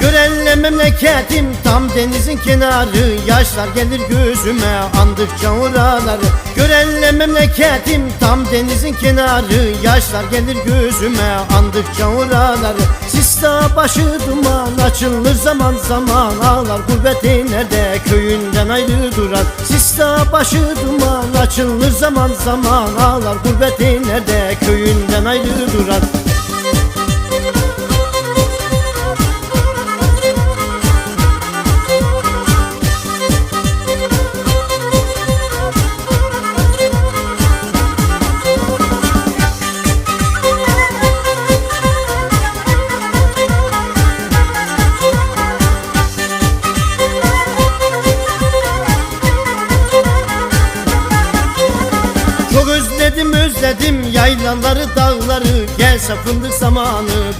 Görelle memleketim tam denizin kenarı. Yaşlar gelir gözüme andıkça oraları. Görelle memleketim tam denizin kenarı. Yaşlar gelir gözüme andıkça oraları. Sista başı duman açılır zaman zaman. Ağlar gurbeti nerede? Köyünden ayrı durar. Sista başı duman açılır zaman zaman. Ağlar gurbeti nerede? Köyünden ayrı durar özledim özledim yaylaları dağları. Gelse fındık zamanı